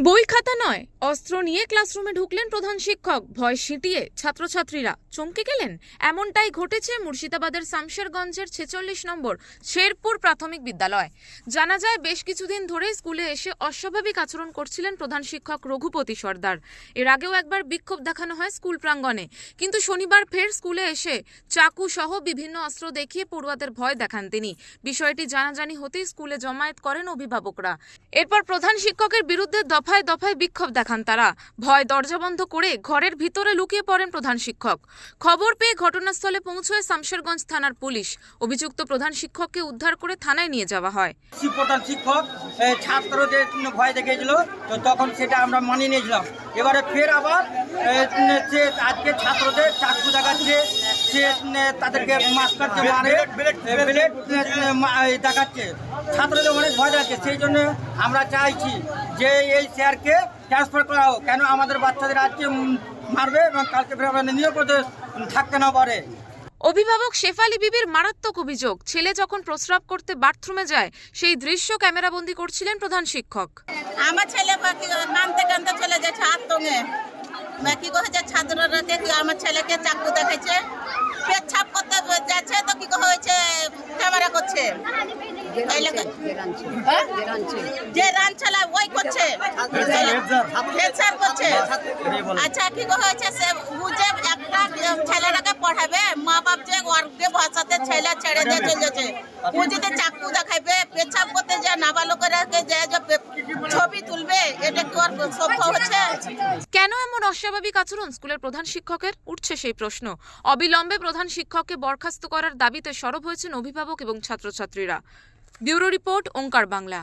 বই খাতা নয়। অস্ত্র নিয়ে ক্লাসরুমে ঢুকলেন প্রধান শিক্ষক। ভয় সিটিয়ে ছাত্রছাত্রীরা, চমকে গেলেন? এমনটাই ঘটেছে মুর্শিদাবাদের শামশেরগঞ্জের ছেচল্লিশ নম্বর শেরপুর প্রাথমিক বিদ্যালয়। জানা যায়, বেশ কিছুদিন ধরে স্কুলে এসে অস্বাভাবিক আচরণ করছিলেন প্রধান শিক্ষক রঘুপতি সর্দার। এর আগেও একবার বিক্ষোভ দেখানো হয় স্কুল প্রাঙ্গণে। কিন্তু শনিবার ফের স্কুলে এসে চাকু সহ বিভিন্ন অস্ত্র দেখিয়ে পড়ুয়াদের ভয় দেখান তিনি। বিষয়টি জানাজানি হতেই স্কুলে জমায়েত করেন অভিভাবকরা। এরপর প্রধান শিক্ষকের বিরুদ্ধে দফায় দফায় বিক্ষোভ দেখান তারা ভয় দরজা বন্ধ করে ঘরের ভিতরে লুকিয়ে পড়েন প্রধান শিক্ষক। খবর পেয়ে ঘটনাস্থলে পৌঁছয় শামশেরগঞ্জ থানার পুলিশ। অভিযুক্ত প্রধান শিক্ষককে উদ্ধার করে থানায় নিয়ে যাওয়া হয়। প্রধান শিক্ষক ছাত্রদের ভয় দেখিয়েছিল, তো তখন সেটা আমরা মানিয়ে নিয়েছিলাম। এবারে ফের আবার যে সে আজকে ছাত্রদের চাকু দেখাচ্ছে সে তাদেরকে তাদেরকে মাস্টারকে মারে ব্লেড দেখাচ্ছে। ছাত্রদের অনেক ভয় দেখাচ্ছে সেই জন্য আমরা চাইছি যে এই স্যারকে ট্রান্সফার করা হোক। কেন আমাদের বাচ্চাদের আজকে মারবে এবং কালকে ফের নিয়োগ নিরাপদে থাকতে না পারে। অভিভাবক শেফালি বিবির মারাত্মক অভিযোগ। ছেলে যখন প্রস্রাব করতে বাথরুমে যায় সেই দৃশ্য ক্যামেরা ক্যামেরাবন্দি করছিলেন প্রধান শিক্ষক। আমার ছেলে বাকি কানতে কানতে চলে যাচ্ছে হাত তঙে বাকি কহেছে ছাত্ররাকে কি আমার ছেলেকে চাকু দেখাইছে? পেচ্ছাপ করতে যাচ্ছে তো কি হয়েছে? ক্যামেরা করছে। হ্যাঁ? যে রান ওই করছে। করছে। আচ্ছা কি হয়েছে? সে বুঝে একটা ছেলেটাকে পড়াবে? ভাষাতে ছেলে ছেড়ে দিয়ে চলে যাচ্ছে। ও যদি চাকু দেখাইবে পেছাপ করতে যে নাবালকেরা যে ছবি তুলবে, এটা কি আর সভ্য হচ্ছে? কেন এমন অস্বাভাবিক আচরণ স্কুলের প্রধান শিক্ষকের? উঠছে সেই প্রশ্ন। অবিলম্বে প্রধান শিক্ষককে বরখাস্ত করার দাবিতে সরব হয়েছেন অভিভাবক এবং ছাত্রছাত্রীরা। Bureau report, Onkar Bangla.